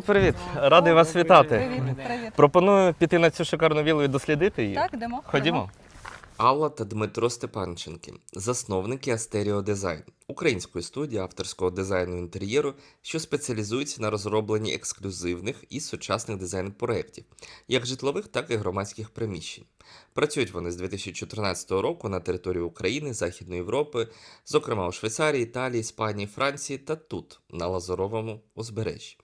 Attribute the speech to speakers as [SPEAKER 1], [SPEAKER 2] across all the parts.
[SPEAKER 1] Привіт, радий вас вітати.
[SPEAKER 2] Привіт, привіт.
[SPEAKER 1] Пропоную піти на цю шикарну віллу і дослідити її.
[SPEAKER 2] Так, йдемо.
[SPEAKER 1] Ходімо.
[SPEAKER 3] Алла та Дмитро Степанченки, засновники Астеріо Дизайн, української студії авторського дизайну інтер'єру, що спеціалізується на розробленні ексклюзивних і сучасних дизайн-проєктів, як житлових, так і громадських приміщень. Працюють вони з 2014 року на території України, Західної Європи, зокрема у Швейцарії, Італії, Іспанії, Франції та тут, на Лазуровому узбережжі.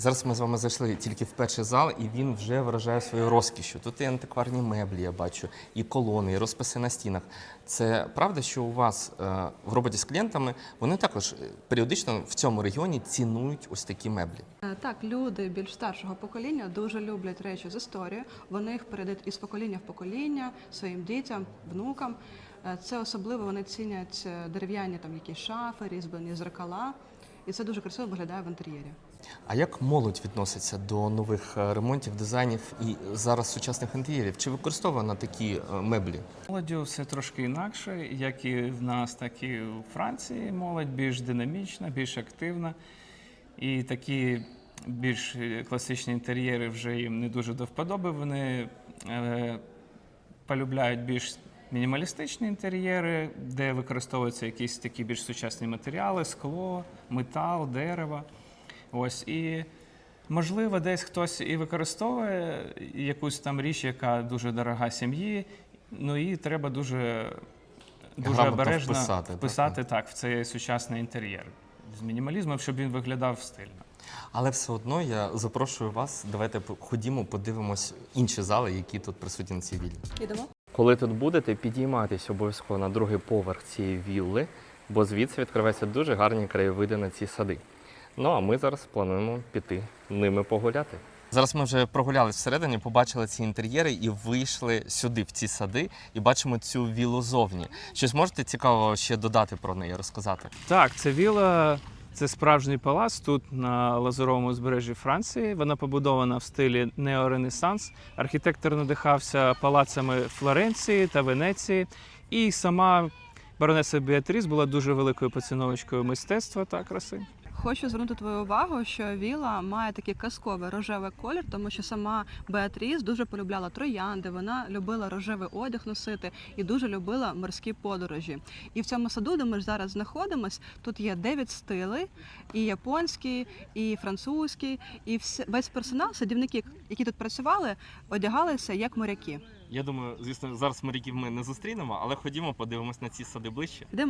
[SPEAKER 1] Зараз ми з вами зайшли тільки в перший зал, і він вже вражає своєю розкішю. Тут і антикварні меблі, я бачу, і колони, і розписи на стінах. Це правда, що у вас е, в роботі з клієнтами вони також е, періодично в цьому регіоні цінують ось такі меблі.
[SPEAKER 2] Е, Так, люди більш старшого покоління дуже люблять речі з історією. Вони їх передають із покоління в покоління своїм дітям, внукам. Це особливо вони цінять дерев'яні там якісь шафи, різьблені зеркала. І це дуже красиво виглядає в інтер'єрі.
[SPEAKER 1] А як молодь відноситься до нових е, ремонтів, дизайнів і зараз сучасних інтер'єрів? Чи використовує такі е, меблі?
[SPEAKER 4] Молоддю все трошки інакше, як і в нас, так і у Франції. Молодь більш динамічна, більш активна. І такі більш е, класичні інтер'єри вже їм не дуже до вподоби. Вони е, полюбляють більш мінімалістичні інтер'єри, де використовуються якісь такі більш сучасні матеріали, скло, метал, дерево. Ось і можливо, десь хтось і використовує якусь там річ, яка дуже дорога сім'ї. Ну і треба дуже, дуже
[SPEAKER 1] Грамотно
[SPEAKER 4] обережно
[SPEAKER 1] вписати, так?
[SPEAKER 4] вписати так, в цей сучасний інтер'єр з мінімалізмом, щоб він виглядав стильно.
[SPEAKER 1] Але все одно я запрошую вас. Давайте ходімо, подивимось інші зали, які тут присутні на цій віллі.
[SPEAKER 2] Ідемо.
[SPEAKER 1] Коли тут будете, підійматись обов'язково на другий поверх цієї вілли, бо звідси відкриваються дуже гарні краєвиди на ці сади. Ну а ми зараз плануємо піти ними погуляти. Зараз ми вже прогулялись всередині, побачили ці інтер'єри і вийшли сюди, в ці сади, і бачимо цю віллу зовні. Щось можете цікавого ще додати про неї, розказати?
[SPEAKER 4] Так, це віла, це справжній палац тут на лазуровому узбережжі Франції. Вона побудована в стилі неоренесанс. Архітектор надихався палацами Флоренції та Венеції. І сама баронеса Біатріс була дуже великою поціновочкою мистецтва та краси.
[SPEAKER 2] Хочу звернути твою увагу, що віла має такий казковий рожевий колір, тому що сама Беатріс дуже полюбляла троянди. Вона любила рожевий одяг носити і дуже любила морські подорожі. І в цьому саду, де ми ж зараз знаходимось, тут є дев'ять стилей: і японський, і французький, і вс- весь персонал, садівники, які тут працювали, одягалися як моряки.
[SPEAKER 1] Я думаю, звісно, зараз моряків ми не зустрінемо, але ходімо, подивимось на ці сади ближче.